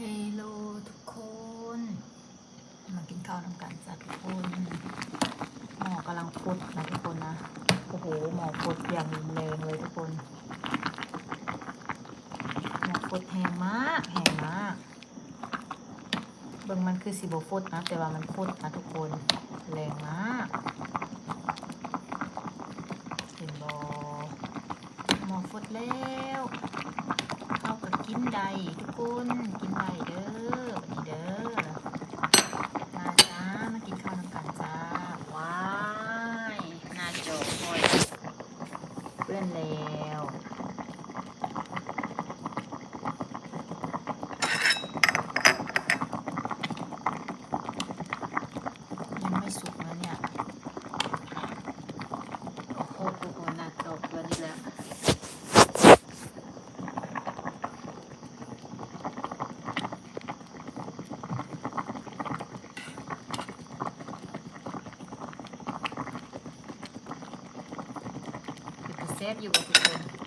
เฮลโลทุกคน มากินข้าวทำกันจ้ะทุกคน หมอกำลังพุดนะทุกคนนะ โอ้โห หมอพุดอย่างรุนแรงเลยทุกคน หมอพุดแหงมากแหงมากเบิ่งมันคือสิบฟุตนะ แต่ว่ามันพุดนะทุกคน แรงมากเห็นบอหมอฟุดแล้ว กินใดทุกคนกินใดเด้อนี่เด้อมาจ้ามากินข้าวน้ำกันจ้าว้ายหน้าจอหมดเปื้อนแล้ว ยังไม่สุกนะเนี่ย โอ้โหโอ้โหหนักตกเกินแล้ว คือเซฟอยู่กับทุกคน